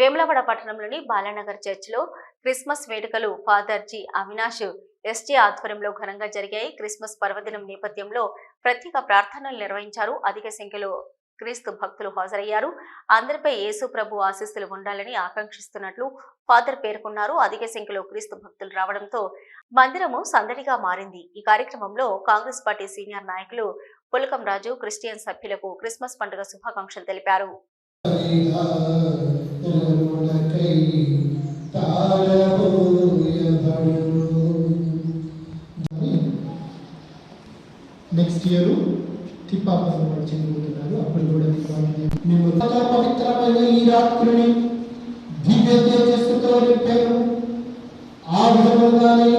వేములవాడ పట్టణంలోని బాలానగర్ చర్చిలో క్రిస్మస్ వేడుకలు ఫాదర్ జి అవినాష్ ఎస్టీ ఆధ్వర్యంలో ఘనంగా జరిగాయి. క్రిస్మస్ పర్వదినం నేపథ్యంలో ప్రత్యేక ప్రార్థనలు నిర్వహించారు. అధిక సంఖ్యలో క్రీస్తు భక్తులు హాజరయ్యారు. అందరిపై యేసు ప్రభు ఆశీస్సులు ఉండాలని ఆకాంక్షిస్తున్నట్లు ఫాదర్ పేర్కొన్నారు. అధిక సంఖ్యలో క్రీస్తు భక్తులు రావడంతో మందిరము సందడిగా మారింది. ఈ కార్యక్రమంలో కాంగ్రెస్ పార్టీ సీనియర్ నాయకులు పులకం రాజు క్రిస్టియన్ సభ్యులకు క్రిస్మస్ పండుగ శుభాకాంక్షలు తెలిపారు. నెక్స్ట్ ఇయర్ చనిపోతున్నారు అప్పుడు కూడా మేము పవిత్రమైన ఈ రాత్రిని దివ్య తేజస్సుతో నింపాము ఆ విధముగానే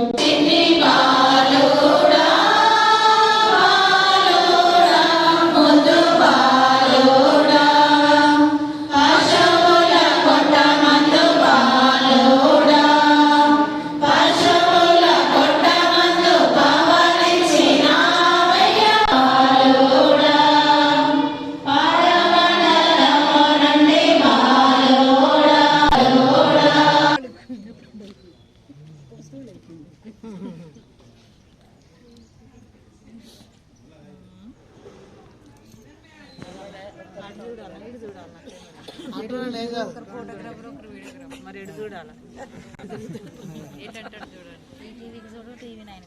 మరి ఎడు చూడాలి? టీవీకి చూడు టీవీ నైన్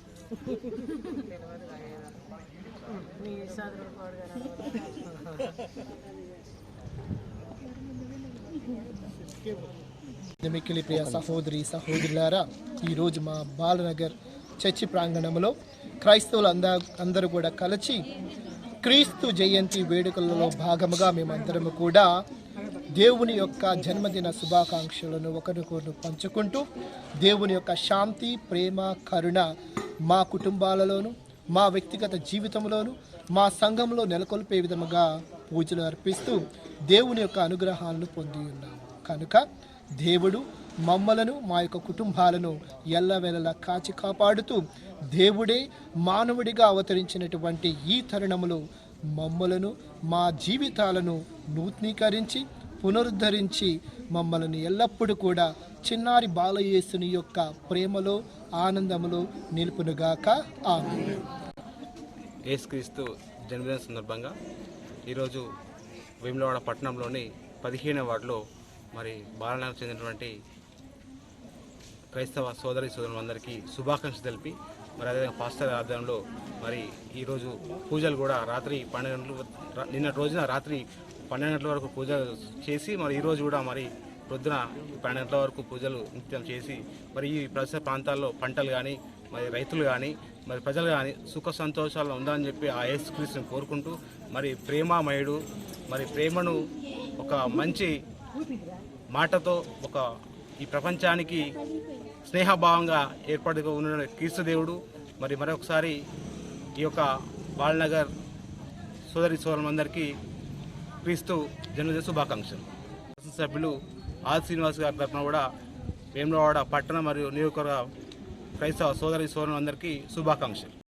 మీ మిక్కిలి ప్రియ సహోదరి సహోదరులారా ఈరోజు మా బాలనగర్ చర్చి ప్రాంగణంలో క్రైస్తవులు అందరూ కూడా కలిసి క్రీస్తు జయంతి వేడుకలలో భాగముగా మేమందరము కూడా దేవుని యొక్క జన్మదిన శుభాకాంక్షలను ఒకరికొకరు పంచుకుంటూ దేవుని యొక్క శాంతి ప్రేమ కరుణ మా కుటుంబాలలోను మా వ్యక్తిగత జీవితంలోను మా సంఘంలో నెలకొల్పే విధముగా పూజలు అర్పిస్తూ దేవుని యొక్క అనుగ్రహాలను పొంది ఉన్నాము. కనుక దేవుడు మమ్మలను మా యొక్క కుటుంబాలను ఎల్లవేళలా కాచి కాపాడుతూ దేవుడే మానవుడిగా అవతరించినటువంటి ఈ తరుణములో మమ్మలను మా జీవితాలను నూతనీకరించి పునరుద్ధరించి మమ్మల్ని ఎల్లప్పుడూ కూడా చిన్నారి బాలయేసుని యొక్క ప్రేమలో ఆనందములో నిలుపునుగాక. ఆమె ఏసుక్రీస్తు జన్మదిన సందర్భంగా ఈరోజు వేములవాడ పట్టణంలోని పదిహేనవ వార్డులో మరి బాలనగర్ చెందినటువంటి క్రైస్తవ సోదరి సోదరులందరికీ శుభాకాంక్షలు తెలిపి మరి అదేవిధంగా పాస్టర్ ఆధ్వర్యంలో మరి ఈరోజు పూజలు కూడా రాత్రి పన్నెండు గంటలు నిన్న నిన్నటి రోజున రాత్రి పన్నెండు గంటల వరకు పూజ చేసి మరి ఈరోజు కూడా మరి ప్రొద్దున పన్నెండు గంటల వరకు పూజలు నిత్యం చేసి మరి ఈ ప్రస్తుత ప్రాంతాల్లో పంటలు కానీ మరి రైతులు కానీ మరి ప్రజలు కానీ సుఖ సంతోషాలు ఉండాలని చెప్పి ఆ యేసుక్రీస్తుని కోరుకుంటూ మరి ప్రేమామయుడు మరి ప్రేమను ఒక మంచి మాటతో ఒక ఈ ప్రపంచానికి స్నేహభావంగా ఏర్పడి ఉన్న క్రీస్తు దేవుడు మరి మరొకసారి ఈ యొక్క బాలనగర్ సోదరి సోదరులందరికీ క్రీస్తు జన్మదిన శుభాకాంక్షలు. సభ్యులు ఆది శ్రీనివాస్ గారి తరఫున కూడా వేములవాడ పట్టణ మరియు నియోజకవర్గ క్రైస్తవ సోదరి సోదరులందరికీ శుభాకాంక్షలు.